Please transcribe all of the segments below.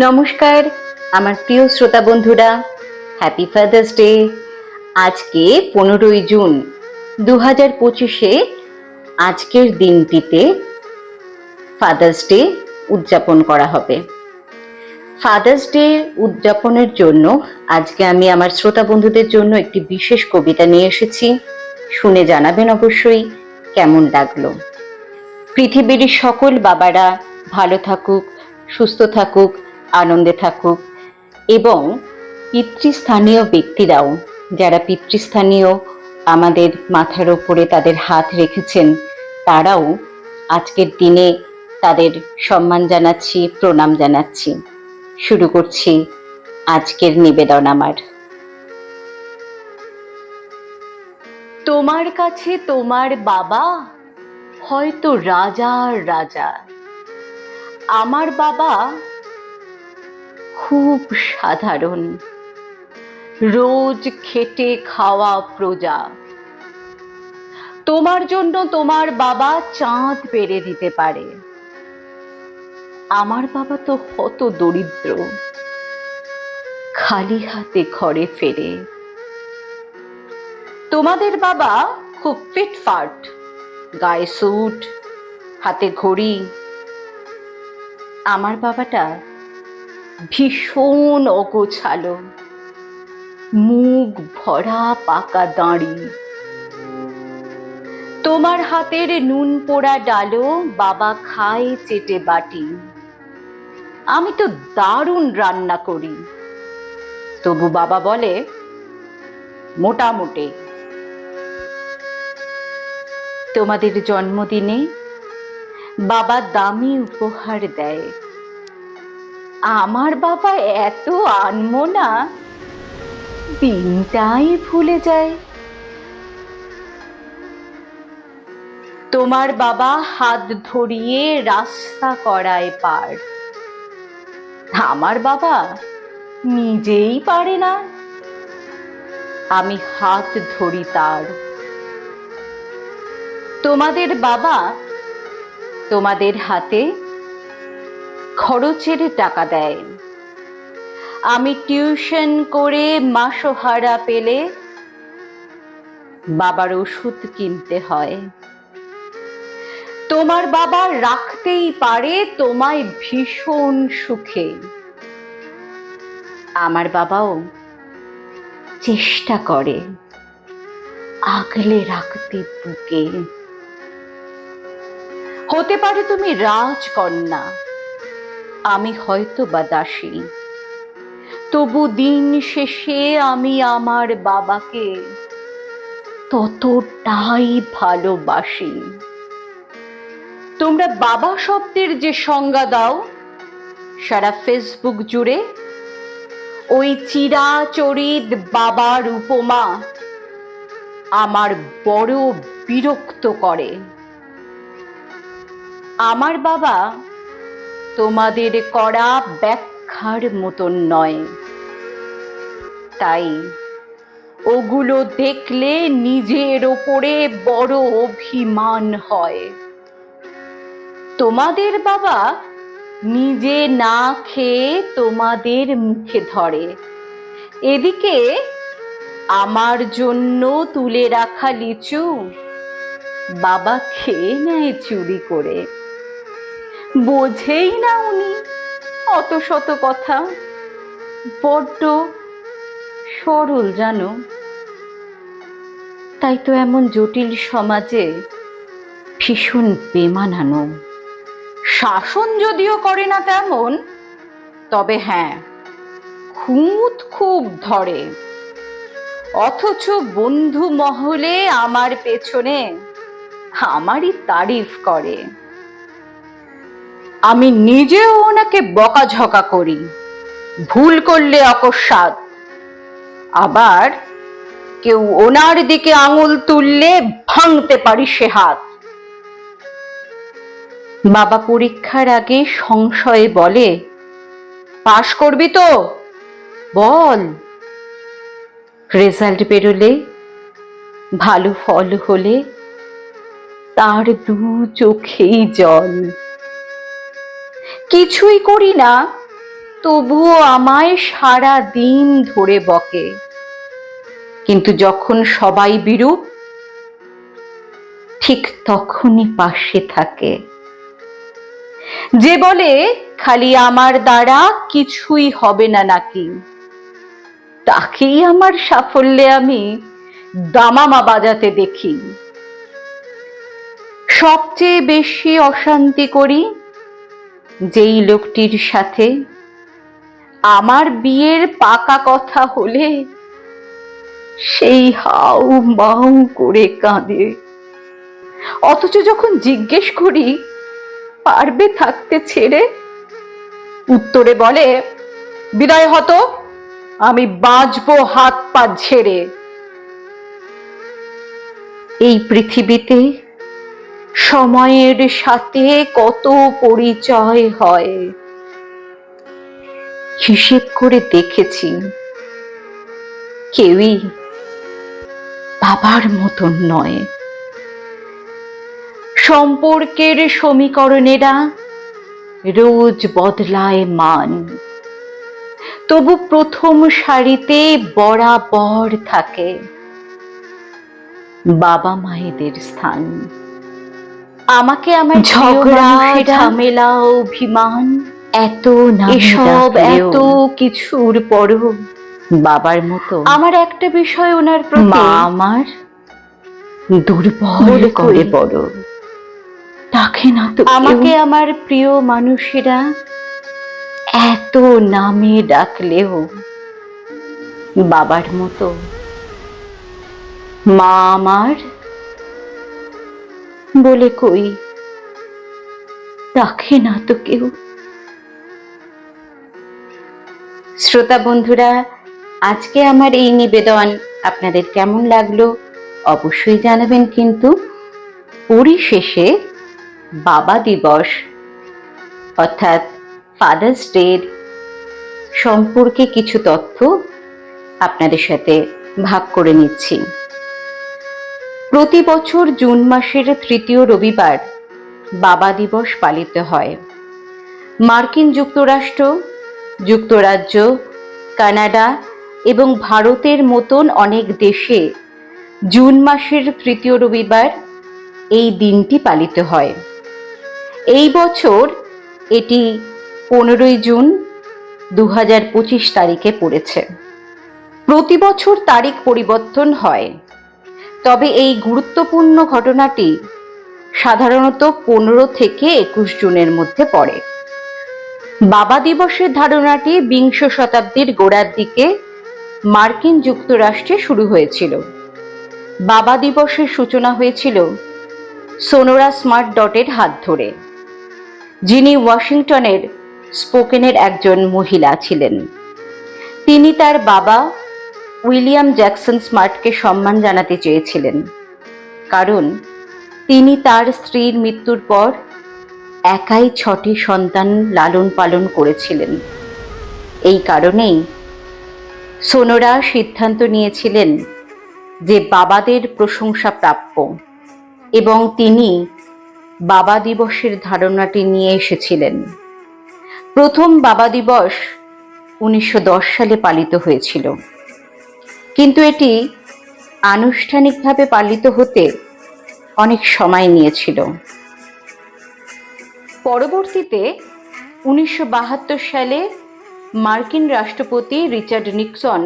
নমস্কার, আমার প্রিয় শ্রোতা বন্ধুরা হ্যাপি ফাদার্স ডে আজকে পনেরোই জুন দু হাজার পঁচিশে আজকের দিনটিতে ফাদার্স ডে উদযাপন করা হবে। ফাদার্স ডে উদযাপনের জন্য আজকে আমি আমার শ্রোতা বন্ধুদের জন্য একটি বিশেষ কবিতা নিয়ে এসেছি। শুনে জানাবেন অবশ্যই কেমন লাগল। পৃথিবীর সকল বাবারা ভালো থাকুক, সুস্থ থাকুক আনন্দে থাকুক এবং পিতৃস্থানীয় ব্যক্তিরাও, যারা পিতৃস্থানীয় আমাদের মাথার ওপরে তাদের হাত রেখেছেন, তারাও আজকের দিনে তাদের সম্মান জানাচ্ছি, প্রণাম জানাচ্ছি। শুরু করছি আজকের নিবেদন আমার। তোমার কাছে তোমার বাবা? হয়তো রাজার রাজা। আমার বাবা খুব সাধারণ। রোজ খেটে খাওয়া প্রজা। তোমার জন্য তোমার বাবা চাঁদ পেরে দিতে পারে। আমার বাবা তো হত দরিদ্র। খালি হাতে ঘরে ফেরে। তোমাদের বাবা খুব ফিটফাট গায়ে স্যুট হাতে ঘড়ি। আমার বাবাটা ভীষণ অগোছালো। মুখ ভরা পাকা দাঁড়ি। তোমার হাতের নুন পোড়া ডালো বাবা খায় চেটে বাটি। আমি তো দারুণ রান্না করি। তবু বাবা বলে, মোটামুটি। তোমাদের জন্মদিনে বাবা দামি উপহার দেয়। আমার বাবা এত আনমনা, দিনটাই ভুলে যায়। তোমার বাবা হাত ধরিয়ে রাস্তা করায় পার। আমার বাবা নিজেই পারে না। আমি হাত ধরি তার। তোমাদের বাবা তোমাদের হাতে খরচের টাকা দেয়। আমি টিউশন করে মাসোহারা পেলে বাবার ওষুধ কিনতে হয়। তোমার বাবা রাখতেই পারে, তোমায় ভীষণ সুখে। আমার বাবাও চেষ্টা করে, আগলে রাখতে বুকে। হতে পারে তুমি রাজকন্যা আমি হয়তো বা দাসী। তবু দিন শেষে আমি আমার বাবাকে ততটাই ভালোবাসি। তোমরা বাবা শব্দের যে সংজ্ঞা দাও, সারা ফেসবুক জুড়ে ওই চিরাচরিত বাবার উপমা আমার বড় বিরক্ত করে। আমার বাবা তোমাদের করা ব্যাখ্যার মতন নয়। তাই ওগুলো দেখলে নিজের ওপরে বড় অভিমান হয়। তোমাদের বাবা নিজে না খেয়ে তোমাদের মুখে ধরে। এদিকে আমার জন্য তুলে রাখা লিচু বাবা খেয়ে নেয় চুরি করে। বোঝেই না উনি। অত শত কথা, বড্ড সরল জানো। তাই তো এমন জটিল সমাজে ভীষণ বেমানানো। শাসন যদিও করে না তেমন, তবে হ্যাঁ খুঁত খুব ধরে। অথচ বন্ধু মহলে আমার পেছনে আমারই তারিফ করে। আমি নিজেও ওনাকে বকাঝকা করি। ভুল করলে অকস্মাৎ। আবার কেউ ওনার দিকে আঙুল তুললে ভাঙতে পারি সে হাত। বাবা পরীক্ষার আগে সংশয়ে বলে, পাশ করবি তো? বল। রেজাল্ট বেরোলে, ভালো ফল হলে তার দু চোখেই জল। কিছুই করি না, তবুও আমায় সারা দিন ধরে বকে। কিন্তু যখন সবাই বিরূপ, ঠিক তখনই পাশে থাকে। যে বলে, খালি আমার দ্বারা কিছুই হবে না নাকি? তাকেই আমার সাফল্যে আমি দামামা বাজাতে দেখি। সবচেয়ে বেশি অশান্তি করি যেই লোকটির সাথে আমার বিয়ের পাকা কথা হলে সেই হাউ মাউ করে কাঁদে। অথচ যখন জিজ্ঞেস করি, পারবে থাকতে ছেড়ে? উত্তরে বলে, বিদায় হতো, আমি বাঁচবো হাত পা ঝেড়ে। এই পৃথিবীতে সময়ের সাথে কত পরিচয় হয়। হিসেব করে দেখেছি, কেউই বাবার মতন নয়। সম্পর্কের সমীকরণেরা রোজ বদলায় মান। তবু প্রথম সারিতে বরাবর থাকে বাবা মায়েদের স্থান। আমাকে আমার ঝগড়া ঝামেলা অভিমান এত এসব এত কিছুর পরও বাবার মতো আমার একটা বিষয় ওনার মা আমার দুর্বল করে বড়। তাকে না তো আমাকে আমার প্রিয় মানুষেরা এত নামে ডাকলেও বাবার মতো মা আমার বলে কই ডাকে না তো কেউ। শ্রোতা বন্ধুরা, আজকে আমার এই নিবেদন আপনাদের কেমন লাগল অবশ্যই জানাবেন কিন্তু পরিশেষে বাবা দিবস, অর্থাৎ ফাদার্স ডের সম্পর্কে কিছু তথ্য আপনাদের সাথে ভাগ করে নিচ্ছি। প্রতি বছর জুন মাসের তৃতীয় রবিবার বাবা দিবস পালিত হয়। মার্কিন যুক্তরাষ্ট্র, যুক্তরাজ্য, কানাডা এবং ভারতের মতন অনেক দেশে জুন মাসের তৃতীয় রবিবার এই দিনটি পালিত হয়। এই বছর এটি পনেরোই জুন দু হাজার পঁচিশ তারিখে পড়েছে। প্রতি বছর তারিখ পরিবর্তন হয়। তবে এই গুরুত্বপূর্ণ ঘটনাটি সাধারণত পনেরো থেকে একুশ জুনের মধ্যে পড়ে। বাবা দিবসের ধারণাটি বিংশ শতাব্দীর গোড়ার দিকে মার্কিন যুক্তরাষ্ট্রে শুরু হয়েছিল। বাবা দিবসের সূচনা হয়েছিল সোনোরা স্মার্ট ডটের হাত ধরে, যিনি ওয়াশিংটনের স্পোকেনের একজন মহিলা ছিলেন। তিনি তার বাবা উইলিয়াম জ্যাকসন স্মার্টকে সম্মান জানাতে চেয়েছিলেন। কারণ, তিনি তার স্ত্রীর মৃত্যুর পর একাই ছটি সন্তান লালন পালন করেছিলেন। এই কারণেই সোনোরা সিদ্ধান্ত নিয়েছিলেন যে বাবাদের প্রশংসা প্রাপ্য এবং তিনি বাবা দিবসের ধারণাটি নিয়ে এসেছিলেন। প্রথম বাবা দিবস উনিশশো দশ সালে পালিত হয়েছিল। কিন্তু এটি আনুষ্ঠানিকভাবে পালিত হতে অনেক সময় নিয়েছিল। পরবর্তীতে উনিশশো বাহাত্তর সালে মার্কিন রাষ্ট্রপতি রিচার্ড নিক্সন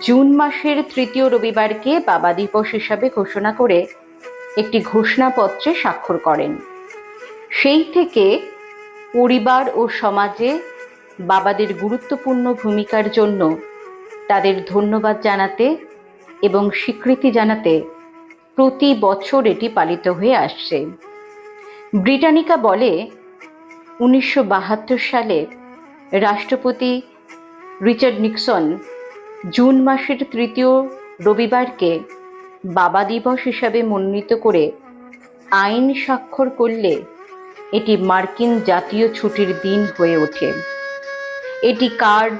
জুন মাসের তৃতীয় রবিবারকে বাবা দিবস হিসাবে ঘোষণা করে একটি ঘোষণাপত্রে স্বাক্ষর করেন। সেই থেকে পরিবার ও সমাজে বাবাদের গুরুত্বপূর্ণ ভূমিকার জন্য তাদের ধন্যবাদ জানাতে এবং স্বীকৃতি জানাতে প্রতি বছর এটি পালিত হয়ে আসছে। ব্রিটানিকা বলে, উনিশশো বাহাত্তর সালে রাষ্ট্রপতি রিচার্ড নিক্সন জুন মাসের তৃতীয় রবিবারকে বাবা দিবস হিসাবে মনোনীত করে আইন স্বাক্ষর করলে এটি মার্কিন জাতীয় ছুটির দিন হয়ে ওঠে। এটি কার্ড,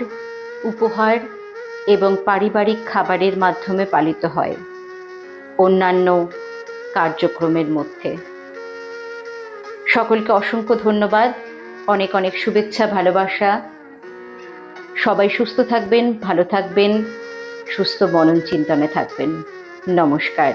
উপহার এবং পারিবারিক খাবারের মাধ্যমে পালিত হয়। অন্যান্য কার্যক্রমের মধ্যে। সকলকে অসংখ্য ধন্যবাদ। অনেক অনেক শুভেচ্ছা, ভালোবাসা। সবাই সুস্থ থাকবেন, ভালো থাকবেন, সুস্থ মনন চিন্তনে থাকবেন। নমস্কার।